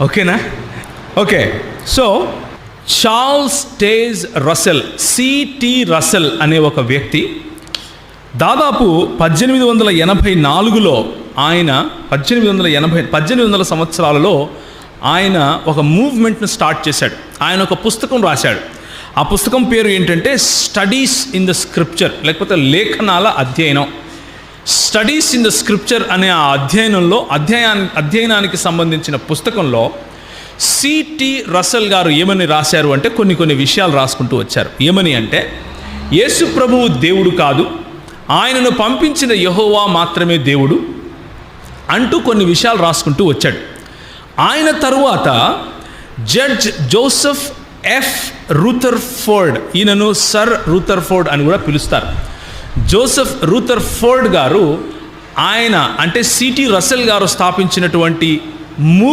ఓకేనా? Okay. So Charles Taze Russell C T Russell అనే ఒక వ్యక్తి దాదాపు పద్దెనిమిది వందల ఎనభై నాలుగులో ఆయన పద్దెనిమిది వందల ఎనభై పద్దెనిమిది వందల సంవత్సరాలలో ఆయన ఒక మూవ్మెంట్ను స్టార్ట్ చేశాడు. ఆయన ఒక పుస్తకం రాశాడు. ఆ పుస్తకం పేరు ఏంటంటే స్టడీస్ ఇన్ ద స్క్రిప్చర్ లేకపోతే లేఖనాల అధ్యయనం. స్టడీస్ ఇన్ ద స్క్రిప్చర్ అనే ఆ అధ్యయనంలో అధ్యయనా అధ్యయనానికి సంబంధించిన పుస్తకంలో సిటి రసల్ గారు ఏమని రాశారు అంటే కొన్ని కొన్ని విషయాలు రాసుకుంటూ వచ్చారు. ఏమని అంటే యేసు ప్రభువు దేవుడు కాదు ఆయనను పంపించిన యహోవా మాత్రమే దేవుడు అంటూ కొన్ని విషయాలు రాసుకుంటూ వచ్చాడు. ఆయన తరువాత judge Joseph F Rutherford ఈయనను సర్ రూథర్ ఫోర్డ్ అని కూడా పిలుస్తారు. జోసెఫ్ రూథర్ ఫోర్డ్ గారు ఆయన అంటే సిటీ రసెల్ గారు స్థాపించినటువంటి మూవ్